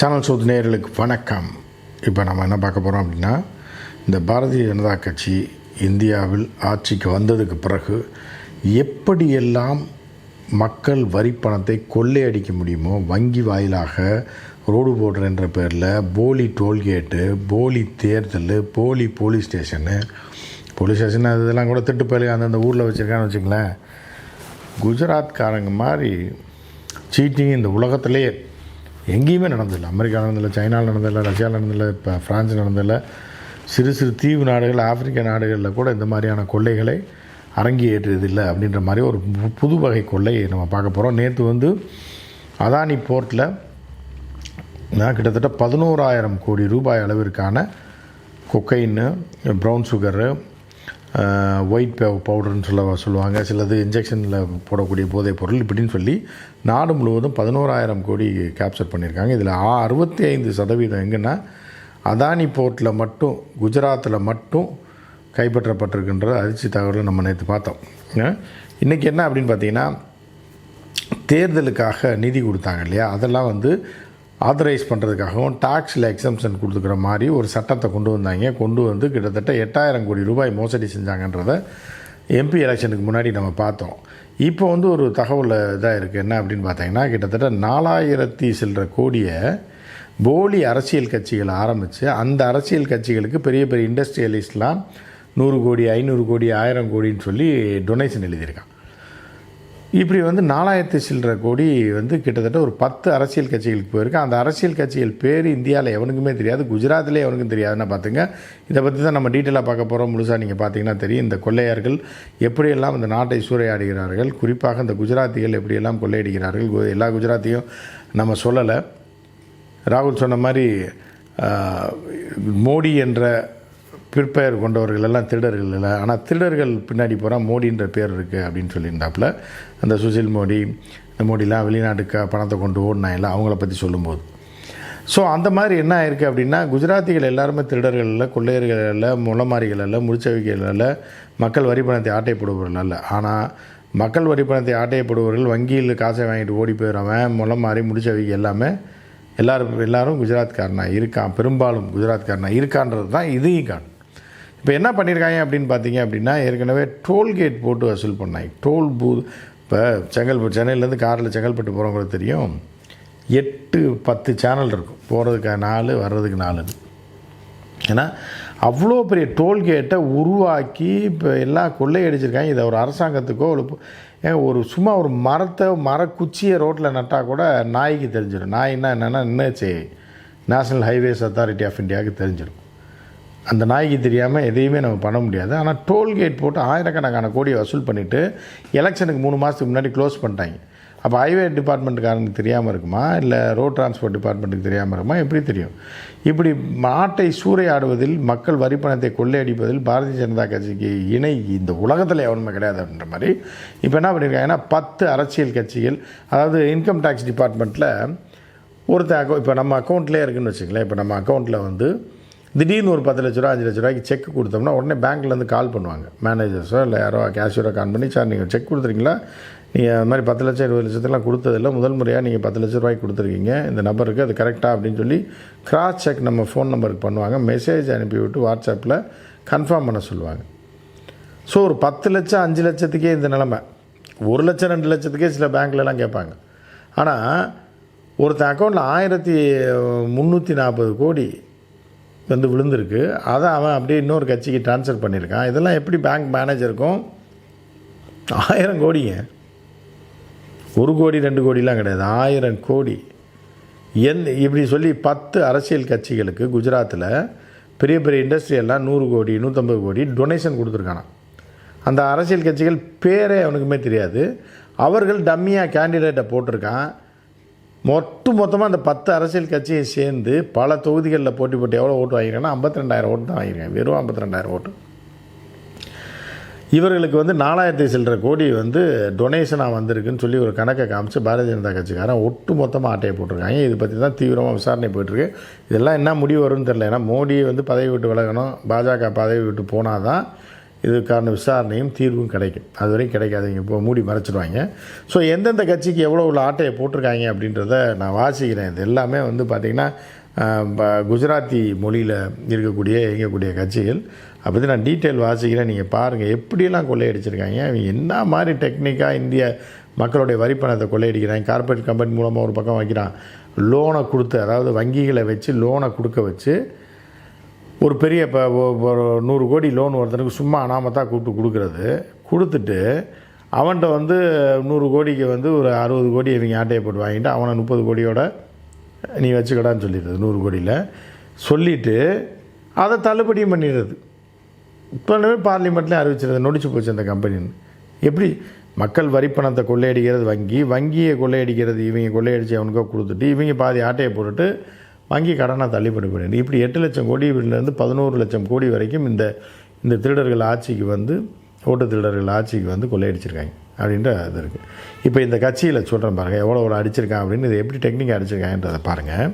Channel சோது நேயர்களுக்கு வணக்கம். இப்போ நம்ம என்ன பார்க்க போகிறோம் அப்படின்னா இந்த பாரதிய ஜனதா கட்சி இந்தியாவில் ஆட்சிக்கு வந்ததுக்கு பிறகு எப்படியெல்லாம் மக்கள் வரி பணத்தை கொள்ளையடிக்க முடியுமோ வங்கி வாயிலாக ரோடு போடுறன்ற பேரில் போலி டோல்கேட்டு போலி தேர்தல் போலி போலீஸ் ஸ்டேஷனு போலீஸ் ஸ்டேஷன் அது இதெல்லாம் கூட திட்டுப்பலி அந்தந்த ஊரில் வச்சுருக்கான்னு வச்சுங்களேன் குஜராத்காரங்க மாதிரி சீட்டிங் இந்த உலகத்திலேயே எங்கேயுமே நடந்ததில்லை. அமெரிக்கா நடந்ததில்லை சைனாவில் நடந்ததில்லை ரஷ்யாவில் நடந்ததில்லை இப்போ ஃப்ரான்ஸ் நடந்ததில்லை. சிறு சிறு தீவு நாடுகள் ஆப்பிரிக்க நாடுகளில் கூட இந்த மாதிரியான கொள்ளைகளை அரங்கேற்றதில்லை அப்படின்ற மாதிரி ஒரு பு- புது வகை கொள்ளையை நம்ம பார்க்க போகிறோம் நேற்று வந்து அதானி போர்ட்டில் நான் கிட்டத்தட்ட பதினோராயிரம் கோடி ரூபாய் அளவிற்கான கொக்கைன்னு ப்ரௌன் சுகரு ஒயிட் பவுடர்னு சொல்ல சொல்லுவாங்க. சிலது இன்ஜெக்ஷனில் போடக்கூடிய போதைப் பொருள் இப்படின்னு சொல்லி நாடு முழுவதும் பதினோராயிரம் கோடி கேப்சர் பண்ணியிருக்காங்க. இதில் அறுபத்தி ஐந்து சதவீதம் எங்கன்னா அதானி போர்ட்டில் மட்டும் குஜராத்தில் மட்டும் கைப்பற்றப்பட்டிருக்கின்ற அதிர்ச்சி தகவலை நம்ம நேற்று பார்த்தோம். இன்றைக்கி என்ன அப்படின்னு பார்த்தீங்கன்னா தேர்தலுக்காக நிதி கொடுத்தாங்க இல்லையா? அதெல்லாம் வந்து ஆத்தரைஸ் பண்ணுறதுக்காகவும் டாக்ஸில் எக்ஸம்ஷன் கொடுத்துக்கிற மாதிரி ஒரு சட்டத்தை கொண்டு வந்தாங்க. கொண்டு வந்து கிட்டத்தட்ட எட்டாயிரம் கோடி ரூபாய் மோசடி செஞ்சாங்கன்றத எம்பி எலெக்ஷனுக்கு முன்னாடி நம்ம பார்த்தோம். இப்போ வந்து ஒரு தகவல் இதாக இருக்குது என்ன அப்படின்னு பார்த்தீங்கன்னா கிட்டத்தட்ட நாலாயிரத்தி சில்லற கோடியை போலி அரசியல் கட்சிகள் ஆரம்பித்து அந்த அரசியல் கட்சிகளுக்கு பெரிய பெரிய இண்டஸ்ட்ரியலிஸ்ட்லாம் நூறு கோடி ஐநூறு கோடி ஆயிரம் கோடின்னு சொல்லி டொனேஷன் எழுதியிருக்கான் இப்படி வந்து நாலாயிரத்தி சில்லற கோடி வந்து கிட்டத்தட்ட ஒரு பத்து அரசியல் கட்சிகளுக்கு போயிருக்கு. அந்த அரசியல் கட்சிகள் பேர் இந்தியாவில் எவனுக்குமே தெரியாது. குஜராத்திலே எவனுக்கும் தெரியாதுன்னு பார்த்துங்க இதை பற்றி தான் நம்ம டீட்டெயிலாக பார்க்க போகிறோம் முழுசாக நீங்கள் பார்த்தீங்கன்னா தெரியும். இந்த கொள்ளையர்கள் எப்படியெல்லாம் இந்த நாட்டை சூறையாடுகிறார்கள் குறிப்பாக இந்த குஜராத்திகள் எப்படியெல்லாம் கொள்ளையடிக்கிறார்கள் கு- எல்லா குஜராத்தியும் நம்ம சொல்லலை. ராகுல் சொன்ன மாதிரி மோடி என்ற பிற்பெயர் கொண்டவர்கள் எல்லாம் திருடர்கள் இல்லை. ஆனால் திருடர்கள் பின்னாடி போகிறா மோடின்ற பேர் இருக்குது அப்படின்னு சொல்லியிருந்தாப்புல. அந்த சுசில் மோடி இந்த மோடிலாம் வெளிநாட்டுக்கு பணத்தை கொண்டு ஓடினாங்கல்ல அவங்கள பற்றி சொல்லும்போது. ஸோ அந்த மாதிரி என்ன ஆயிருக்கு அப்படின்னா குஜராத்திகள் எல்லாருமே திருடர்கள் இல்லை கொள்ளையர்கள் இல்லை முளமாரிகள் இல்லை முடிச்சவிகள் இல்லை மக்கள் வரி பணத்தை ஆட்டைப்படுபவர்கள் அல்ல ஆனால் மக்கள் வரி பணத்தை ஆட்டையப்படுபவர்கள் வங்கியில் காசை வாங்கிட்டு ஓடி போயிடுறவன் முளமாரி முடிச்சவிக எல்லாமே எல்லாரும் எல்லாரும் குஜராத்காரனாக இருக்கான். பெரும்பாலும் குஜராத்காரனாக இருக்கான்றது தான் இதையும் காணும் இப்போ என்ன பண்ணியிருக்காங்க அப்படின்னு பார்த்தீங்க அப்படின்னா ஏற்கனவே டோல்கேட் போட்டு வசூல் பண்ணாங்க. டோல் பூ இப்போ செங்கல்பட்டு சென்னையிலேருந்து காரில் செங்கல்பட்டு போகிறவங்களுக்கு தெரியும் எட்டு பத்து சேனல் இருக்கும். போகிறதுக்கு நாலு வர்றதுக்கு நாலுன்னு ஏன்னா அவ்வளோ பெரிய டோல்கேட்டை உருவாக்கி இப்போ எல்லாம் கொள்ளையடிச்சிருக்காங்க இதை ஒரு அரசாங்கத்துக்கோ ஒரு ஏங்க ஒரு சும்மா ஒரு மரத்தை மரக்குச்சியை ரோட்டில் நட்டால் கூட நாய்க்கு தெரிஞ்சிடும். நாய்னா என்னென்னா என்னாச்சு நேஷ்னல் ஹைவேஸ் அத்தாரிட்டி ஆஃப் இந்தியாவுக்கு தெரிஞ்சிடும். அந்த நாய்க்கு தெரியாமல் எதையுமே நம்ம பண்ண முடியாது. ஆனால் டோல்கேட் போட்டு ஆயிரக்கணக்கான கோடியை வசூல் பண்ணிவிட்டு எலெக்ஷனுக்கு மூணு மாதத்துக்கு முன்னாடி க்ளோஸ் பண்ணிட்டாங்க. அப்போ ஹைவே டிபார்ட்மெண்ட்டுக்காரனுக்கு தெரியாமல் இருக்குமா? இல்லை ரோட் டிரான்ஸ்போர்ட் டிபார்ட்மெண்ட்டுக்கு தெரியாமல் இருக்குமா? எப்படி தெரியும்? இப்படி நாட்டை சூறையாடுவதில் மக்கள் வரி பணத்தை கொள்ளையடிப்பதில் பாரதிய ஜனதா கட்சிக்கு இணை இந்த உலகத்தில் எவனுமே கிடையாது அப்படின்ற மாதிரி இப்போ என்ன பண்ணியிருக்காங்கன்னா பத்து அரசியல் கட்சிகள் அதாவது இன்கம் டேக்ஸ் டிபார்ட்மெண்ட்டில் ஒருத்தர் அக்கௌ இப்போ நம்ம அக்கௌண்ட்லேயே இருக்குன்னு வச்சுங்களேன் இப்போ நம்ம அக்கௌண்ட்டில் வந்து திடீர்னு ஒரு பத்து லட்ச ரூபா அஞ்சு லட்ச ரூபாய்க்கு செக் கொடுத்தோம்னா உடனே பேங்க்லேருந்து கால் பண்ணுவாங்க. மேனேஜர்ஸோ இல்லை யாரோ கேஷியரோ கால் பண்ணி சார் நீங்கள் செக் கொடுத்துருக்கீங்களா? நீங்கள் அது மாதிரி பத்து லட்சம் இருபது லட்சத்தெல்லாம் கொடுத்ததில்ல. முதல் முறையாக நீங்கள் பத்து லட்ச ரூபாய்க்கு கொடுத்துருக்கீங்க. இந்த நம்பருக்கு அது கரெக்டாக அப்படின்னு சொல்லி கிராஸ் செக் நம்ம ஃபோன் நம்பருக்கு பண்ணுவாங்க. மெசேஜ் அனுப்பிவிட்டு வாட்ஸ்அப்பில் கன்ஃபார்ம் பண்ண சொல்லுவாங்க. ஸோ ஒரு பத்து லட்சம் அஞ்சு லட்சத்துக்கே இந்த நிலமை. ஒரு லட்சம் ரெண்டு லட்சத்துக்கே சில பேங்க்லலாம் கேட்பாங்க. ஆனால் ஒருத்தன் அக்கௌண்ட்டில் ஆயிரத்தி முந்நூற்றி நாற்பது கோடி வந்து விழுந்திருக்கு. அதை அவன் அப்படியே இன்னொரு கட்சிக்கு ட்ரான்ஸ்ஃபர் பண்ணியிருக்கான். இதெல்லாம் எப்படி பேங்க் மேனேஜருக்கும் ஆயிரம் கோடிங்க. ஒரு கோடி ரெண்டு கோடிலாம் கிடையாது. ஆயிரம் கோடி. என் இப்படி சொல்லி பத்து அரசியல் கட்சிகளுக்கு குஜராத்தில் பெரிய பெரிய இண்டஸ்ட்ரியெல்லாம் நூறு கோடி நூற்றம்பது கோடி டொனேஷன் கொடுத்துருக்கானா அந்த அரசியல் கட்சிகள் பேரே அவனுக்குமே தெரியாது. அவர்கள் டம்மியாக கேண்டிடேட்டை போட்டிருக்கான். மொட்டு மொத்தமாக அந்த பத்து அரசியல் கட்சியை சேர்ந்து பல தொகுதிகளில் போட்டி போட்டு எவ்வளோ ஓட்டு வாங்கியிருக்காங்கன்னா ஐம்பத்தி ரெண்டாயிரம் ஓட்டு தான் வாங்கியிருக்காங்க. வெறும் ஐம்பத்தி ரெண்டாயிரம் ஓட்டு. இவர்களுக்கு வந்து நாலாயிரத்தி சில்லற கோடி வந்து டொனேஷனாக வந்திருக்குன்னு சொல்லி ஒரு கணக்கை காமிச்சு பாரதிய ஜனதா கட்சிக்காரன் ஒட்டு மொத்தமாக ஆட்டையை போட்டிருக்காங்க இது பற்றி தான் தீவிரமாக விசாரணை போயிட்டுருக்கு. இதெல்லாம் என்ன முடிவு வரும்னு தெரில ஏன்னா மோடி வந்து பதவி விட்டு விலகணும். பாஜக பதவி விட்டு போனால் தான் இதுக்கான விசாரணையும் தீர்வும் கிடைக்கும். அது வரைக்கும் கிடைக்காதுங்க இப்போ மூடி மறைச்சிடுவாங்க ஸோ எந்தெந்த கட்சிக்கு எவ்வளோ உள்ள ஆட்டையை போட்டிருக்காங்க அப்படின்றத நான் வாசிக்கிறேன். இது எல்லாமே வந்து பார்த்திங்கன்னா ப- குஜராத்தி மொழியில் இருக்கக்கூடிய இயங்கக்கூடிய கட்சிகள். அப்படி பற்றி நான் டீட்டெயில் வாசிக்கிறேன். நீங்கள் பாருங்கள் எப்படியெல்லாம் கொள்ளையடிச்சிருக்காங்க? அவங்க என்ன மாதிரி டெக்னிக்காக இந்திய மக்களுடைய வரிப்பணத்தை கொள்ளையடிக்கிறாங்க? கார்ப்பரேட் கம்பெனி மூலமாக ஒரு பக்கம் வைக்கிறான். லோனை கொடுத்து அதாவது வங்கிகளை வச்சு லோனை கொடுக்க வச்சு ஒரு பெரிய இப்போ ஒரு நூறு கோடி லோன் ஒருத்தனுக்கு சும்மா அனாமத்தான் கூப்பிட்டு கொடுக்குறது. கொடுத்துட்டு அவன்கிட்ட வந்து நூறு கோடிக்கு வந்து ஒரு அறுபது கோடி இவங்க ஆட்டையை போட்டு வாங்கிட்டு அவனை முப்பது கோடியோட நீ வச்சுக்கடான்னு சொல்லிடுறது நூறு கோடியில். சொல்லிவிட்டு அதை தள்ளுபடியும் பண்ணிடுறது. இப்போ பார்லிமெண்ட்லேயும் அறிவிச்சிருது நொடிச்சு போச்சு அந்த கம்பெனின்னு எப்படி? மக்கள் வரிப்பணத்தை கொள்ளையடிக்கிறது வங்கி வங்கியை கொள்ளையடிக்கிறது இவங்க கொள்ளையடித்து அவனுக்கோ கொடுத்துட்டு இவங்க பாதி ஆட்டையை போட்டுட்டு வங்கி கடனை தள்ளுபடி பண்ணிடு இப்படி எட்டு லட்சம் கோடியிலேருந்து பதினோரு லட்சம் கோடி வரைக்கும் இந்த இந்த திருடர்கள் ஆட்சிக்கு வந்து ஓட்டு திருடர்கள் ஆட்சிக்கு வந்து கொள்ளையடிச்சிருக்காங்க. அப்படின்ற இது இருக்குது இப்போ இந்த கட்சியில் சொல்கிறேன் பாருங்கள் எவ்வளோ எவ்வளோ அடிச்சிருக்கான் அப்படின்னு இது எப்படி டெக்னிக் அடிச்சிருக்காங்கன்றதை பாருங்கள்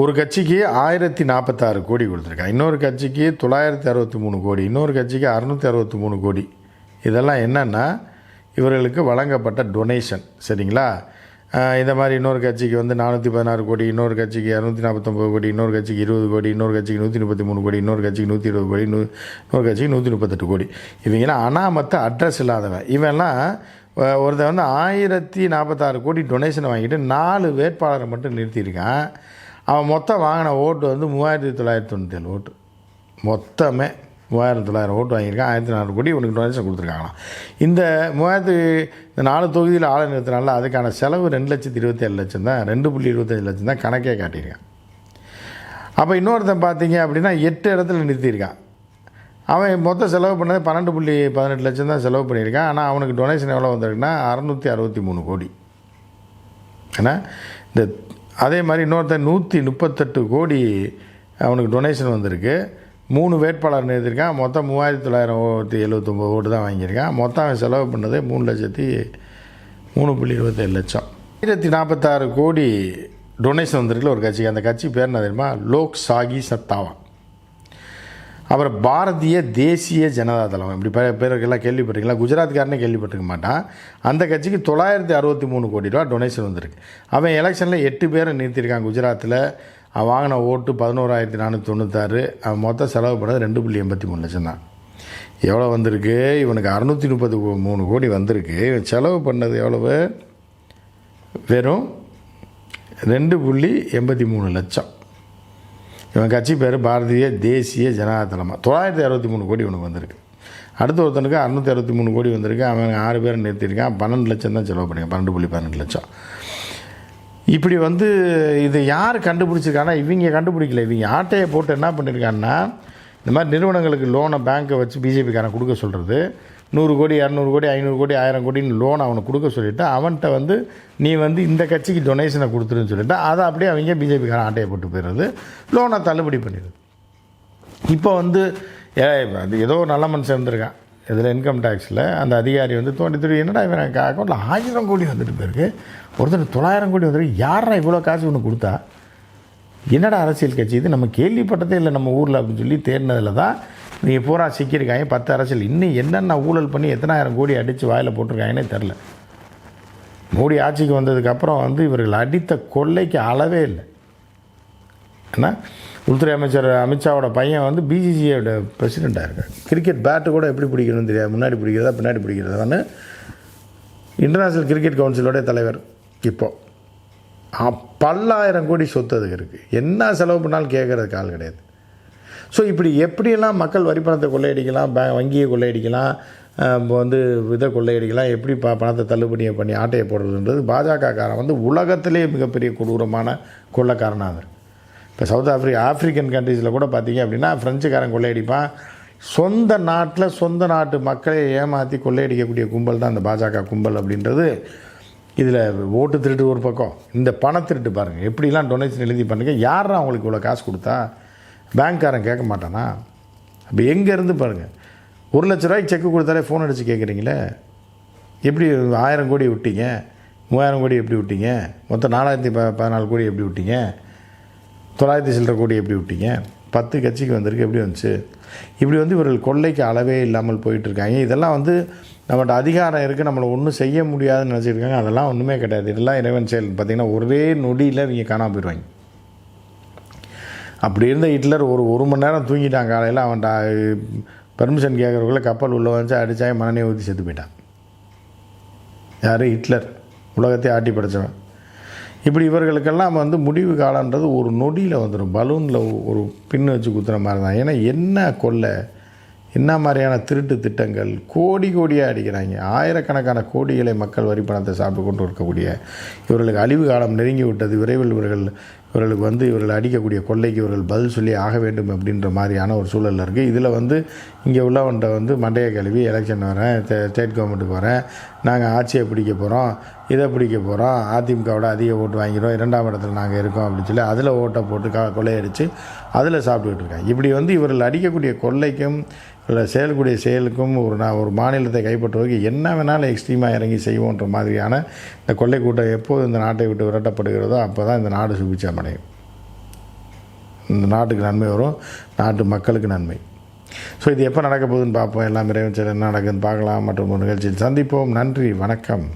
ஒரு கட்சிக்கு ஆயிரத்தி நாற்பத்தாறு கோடி கொடுத்துருக்காங்க இன்னொரு கட்சிக்கு தொள்ளாயிரத்தி அறுபத்தி மூணு கோடி இன்னொரு கட்சிக்கு அறுநூற்றி அறுபத்தி மூணு கோடி. இதெல்லாம் என்னென்னா இவர்களுக்கு வழங்கப்பட்ட டொனேஷன் சரிங்களா? இந்த மாதிரி இன்னொரு கட்சிக்கு வந்து நானூற்றி பதினாறு கோடி இன்னொரு கட்சிக்கு இரநூத்தி நாற்பத்தொம்பது கோடி இன்னொரு கட்சிக்கு இருபது கோடி இன்னொரு கட்சிக்கு நூற்றி முப்பத்தி மூணு கோடி இன்னொரு கட்சிக்கு நூற்றி இருபது கோடி நூ இன்னொரு கட்சிக்கு நூற்றி முப்பத்தெட்டு கோடி. இவங்கெல்லாம் அனாமத்த அட்ரஸ் இல்லாதவன். இவெல்லாம் அஹ் ஒருத்தன் வந்து ஆயிரத்தி நாற்பத்தாறு கோடி டொனேஷன் வாங்கிட்டு நாலு வேட்பாளரை மட்டும் நிறுத்தியிருக்கான். அவன் மொத்தம் வாங்கின ஓட்டு வந்து மூவாயிரத்தி தொள்ளாயிரத்தி தொண்ணூற்றி ஏழு ஓட்டு. மொத்தமே. மூவாயிரத்தி தொள்ளாயிரம் ஓட்டு வாங்கியிருக்கான். ஆயிரத்தி நானூறு கோடி இவனுக்கு டொனேஷன் கொடுத்துருக்காங்களாம். இந்த மூவாயிரத்தி இந்த நாலு தொகுதியில் ஆளை நிறுத்தினால அதுக்கான செலவு ரெண்டு லட்சத்தி இருபத்தேழு லட்சம் தான். ரெண்டு புள்ளி இருபத்தஞ்சு லட்சம் தான் கணக்கே காட்டியிருக்கான். அப்போ இன்னொருத்தன் பார்த்தீங்க அப்படின்னா எட்டு இடத்துல நிறுத்தியிருக்கான். அவன் மொத்தம் செலவு பண்ணது பன்னெண்டு புள்ளி பதினெட்டு லட்சம் தான் செலவு பண்ணியிருக்கான். ஆனால் அவனுக்கு டொனேஷன் எவ்வளோ வந்திருக்குன்னா அறநூற்றி அறுபத்தி மூணு கோடி. ஏன்னா இந்த அதே மாதிரி இன்னொருத்தன் நூற்றி முப்பத்தெட்டு கோடி அவனுக்கு டொனேஷன் வந்திருக்கு. மூணு வேட்பாளர் நிறுத்திருக்கான் மொத்தம் மூவாயிரத்தி தொள்ளாயிரம் எழுபத்தொம்போது ஓட்டு தான் வாங்கியிருக்கான். மொத்தம் அவன் செலவு பண்ணது மூணு லட்சத்தி மூணு புள்ளி இருபத்தேழு லட்சம். ஆயிரத்தி நாற்பத்தாறு கோடி டொனேஷன் வந்திருக்குல்ல ஒரு கட்சிக்கு. அந்த கட்சி பேர் என்ன தெரியுமா? லோக் சாகி சத்தாவா. அப்புறம் பாரதிய தேசிய ஜனதா தளம் இப்படி பே பேருக்கெல்லாம் கேள்விப்பட்டிருக்கீங்களா? குஜராத்காரனே கேள்விப்பட்டிருக்க மாட்டான். அந்த கட்சிக்கு தொள்ளாயிரத்தி அறுபத்தி மூணு கோடி ரூபா டொனேஷன் வந்திருக்கு. அவன் எலெக்ஷனில் எட்டு பேரை நிறுத்தியிருக்கான் குஜராத்தில் அவன் வாங்கின ஓட்டு பதினோராயிரத்தி நானூற்றி தொண்ணூத்தாறு. அவன் மொத்தம் செலவு பண்ணது ரெண்டு புள்ளி எண்பத்தி மூணு லட்சம் தான். எவ்வளோ வந்திருக்கு? இவனுக்கு அறுநூற்றி முப்பது மூணு கோடி வந்திருக்கு. இவன் செலவு பண்ணது எவ்வளவு? வெறும் ரெண்டு புள்ளி எண்பத்தி மூணு லட்சம். இவன் கட்சி பேர் பாரதிய தேசிய ஜனதா தொள்ளாயிரத்தி அறுபத்தி மூணு கோடி இவனுக்கு வந்திருக்கு. அடுத்த ஒருத்தனுக்கு அறுநூற்றி அறுபத்தி மூணு கோடி வந்திருக்கு. அவன் ஆறு பேரை நிறுத்தியிருக்கான். பன்னெண்டு லட்சம் தான் செலவு பண்ணியிருக்கான். பன்னெண்டு புள்ளி பன்னெண்டு லட்சம். இப்படி வந்து இது யார் கண்டுபிடிச்சிருக்காங்கன்னா இவங்க கண்டுபிடிக்கல. இவங்க ஆட்டையை போட்டு என்ன பண்ணியிருக்காங்கன்னா இந்த மாதிரி நிறுவனங்களுக்கு லோனை பேங்க்கை வச்சு பிஜேபிக்காரன் கொடுக்க சொல்கிறது நூறு கோடி இரநூறு கோடி ஐநூறு கோடி ஆயிரம் கோடின்னு லோன் அவனுக்கு கொடுக்க சொல்லிவிட்டு அவன்கிட்ட வந்து நீ வந்து இந்த கட்சிக்கு டொனேஷனை கொடுத்துருன்னு சொல்லிவிட்டு அதை அப்படியே அவங்க பிஜேபிக்காரன் ஆட்டையை போட்டு போயிடுறது. லோனை தள்ளுபடி பண்ணிடுது இப்போ வந்து ஏ அது ஏதோ ஒரு நல்ல மனுஷன் இருந்திருக்கான் இதில் இன்கம் டேக்ஸில் அந்த அதிகாரி வந்து தோண்டி திரும்பி என்னடா இவன் அக்கௌண்ட்டில் ஆயிரம் கோடி வந்துட்டு போயிருக்கு. ஒருத்தர் தொள்ளாயிரம் கோடி வந்துருக்கு. யாரா இவ்வளோ காசு ஒன்று கொடுத்தா? என்னடா அரசியல் கட்சி? இது நம்ம கேள்விப்பட்டதே இல்லை நம்ம ஊரில் அப்படின்னு சொல்லி தேடினதில் தான் நீங்கள் பூரா சிக்கியிருக்காங்க பத்து அரசியல். இன்னும் என்னென்ன ஊழல் பண்ணி எத்தனாயிரம் கோடி அடித்து வாயில் போட்டிருக்காங்கன்னே தெரில. மோடி ஆட்சிக்கு வந்ததுக்கப்புறம் வந்து இவர்கள் அடித்த கொள்ளைக்கு அளவே இல்லை. ஏன்னா உள்துறை அமைச்சர் அமித்ஷாவோட பையன் வந்து பிசிசிஐயோட பிரசிடெண்ட்டாக இருக்கார். கிரிக்கெட் பேட்டு கூட எப்படி பிடிக்கணும்னு தெரியாது. முன்னாடி பிடிக்கிறதா பின்னாடி பிடிக்கிறதான்னு. இன்டர்நேஷ்னல் கிரிக்கெட் கவுன்சிலோடைய தலைவர் இப்போது பல்லாயிரம் கோடி சொத்து அதுக்கு இருக்குது என்ன செலவு பண்ணாலும் கேட்குறதுக்கு ஆள் கிடையாது. ஸோ இப்படி எப்படியெல்லாம் மக்கள் வரிப்பணத்தை கொள்ளையடிக்கலாம் பே வங்கியை கொள்ளையடிக்கலாம் இப்போ வந்து இதை கொள்ளையடிக்கலாம் எப்படி ப பணத்தை தள்ளுபடியை பண்ணி ஆட்டையை போடுறதுன்றது பாஜகக்காரன் வந்து உலகத்திலே மிகப்பெரிய கொடூரமான கொள்ளைக்காரனாக இருக்கு இப்போ சவுத் ஆஃப்ரிக்கா ஆஃப்ரிக்கன் கண்ட்ரீஸில் கூட பார்த்தீங்க அப்படின்னா ஃப்ரெஞ்சுக்காரன் கொள்ளையடிப்பான். சொந்த நாட்டில் சொந்த நாட்டு மக்களை ஏமாற்றி கொள்ளையடிக்கக்கூடிய கும்பல் தான் அந்த பாஜக கும்பல் அப்படின்றது. இதில் ஓட்டு திருட்டு ஒரு பக்கம். இந்த பண திருட்டு பாருங்கள் எப்படிலாம் டொனேஷன் எழுதி பண்ணுங்க. யாரா அவங்களுக்கு இவ்வளோ காசு கொடுத்தா? பேங்க்காரன் கேட்க மாட்டானா? அப்போ எங்கேருந்து பாருங்கள் ஒரு லட்ச ரூபாய்க்கு செக்கு கொடுத்தாலே ஃபோன் அடித்து கேட்குறீங்களே? எப்படி ஆயிரம் கோடி விட்டீங்க? மூவாயிரம் கோடி எப்படி விட்டீங்க? மொத்தம் நாலாயிரத்தி ப பதினாலு கோடி எப்படி விட்டீங்க? தொள்ளாயிரத்தி சில்லற கோடி எப்படி விட்டீங்க? பத்து கட்சிக்கு வந்திருக்கு. எப்படி வந்துச்சு? இப்படி வந்து இவர்கள் கொள்ளைக்கு அளவே இல்லாமல் போயிட்டுருக்காங்க. இதெல்லாம் வந்து நம்மகிட்ட அதிகாரம் இருக்குது நம்மளை ஒன்றும் செய்ய முடியாதுன்னு நினச்சிருக்காங்க அதெல்லாம் ஒன்றுமே கிடையாது. இதெல்லாம் இறைவன் செயல். பார்த்திங்கன்னா ஒரே நொடியில் நீங்கள் காணாம போயிடுவாங்க. அப்படி இருந்த ஹிட்லர் ஒரு ஒரு மணி நேரம் தூங்கிட்டான் காலையில் அவன் பெர்மிஷன் கேட்குறவங்கள கப்பல் உள்ள வந்து அடித்தாய் மனநே ஊற்றி செத்து போயிட்டான். யார்? ஹிட்லர். உலகத்தை ஆட்டி படைச்சவன். இப்படி இவர்களுக்கெல்லாம் வந்து முடிவு காலன்றது ஒரு நொடியில் வந்துடும் பலூனில் ஒரு பின்னு வச்சு குத்துற மாதிரி தான் ஏன்னா என்ன கொள்ளை? என்ன மாதிரியான திருட்டு திட்டங்கள்? கோடி கோடியாக அடிக்கிறாங்க. ஆயிரக்கணக்கான கோடிகளை மக்கள் வரி பணத்தை சாப்பிட்டு கொண்டு இருக்கக்கூடிய இவர்களுக்கு அழிவு காலம் நெருங்கி விட்டது. விரைவில் இவர்கள் இவர்களுக்கு வந்து இவர்கள் அடிக்கக்கூடிய கொள்ளைக்கு இவர்கள் பதில் சொல்லி ஆக வேண்டும் அப்படின்ற மாதிரியான ஒரு சூழல் இருக்குது இதில் வந்து இங்கே உள்ளவன்ட்ட வந்து மண்டைய கழுவி எலெக்ஷன் வரேன் ஸ்டேட் கவர்மெண்ட்டுக்கு வரேன். நாங்கள் ஆட்சியை பிடிக்க போகிறோம் இதை பிடிக்க போகிறோம் அதிமுகவோட அதிக ஓட்டு வாங்கிடுவோம் இரண்டாம் இடத்துல நாங்கள் இருக்கோம் அப்படின்னு சொல்லி அதில் ஓட்டை போட்டு க கொள்ளையடித்து அதில் சாப்பிட்டுக்கிட்டு இருக்காங்க. இப்படி வந்து இவர்கள் அடிக்கக்கூடிய கொள்ளைக்கும் இல்லை செயல்கூடிய செயலுக்கும் ஒரு நான் ஒரு மாநிலத்தை கைப்பற்றுவதற்கு என்ன வேணாலும் எக்ஸ்ட்ரீமாக இறங்கி செய்வோன்ற மாதிரியான இந்த கொள்ளை கூட்டம் எப்போது இந்த நாட்டை விட்டு விரட்டப்படுகிறதோ அப்போ தான் இந்த நாடு சுபிச்சமடையும் இந்த நாட்டுக்கு நன்மை வரும் நாட்டு மக்களுக்கு நன்மை. ஸோ இது எப்போ நடக்க போகுதுன்னு பார்ப்போம். எல்லாம் இறைவன் என்ன நடக்குதுன்னு பார்க்கலாம். மற்றும் ஒரு நிகழ்ச்சியில் சந்திப்போம். நன்றி வணக்கம்.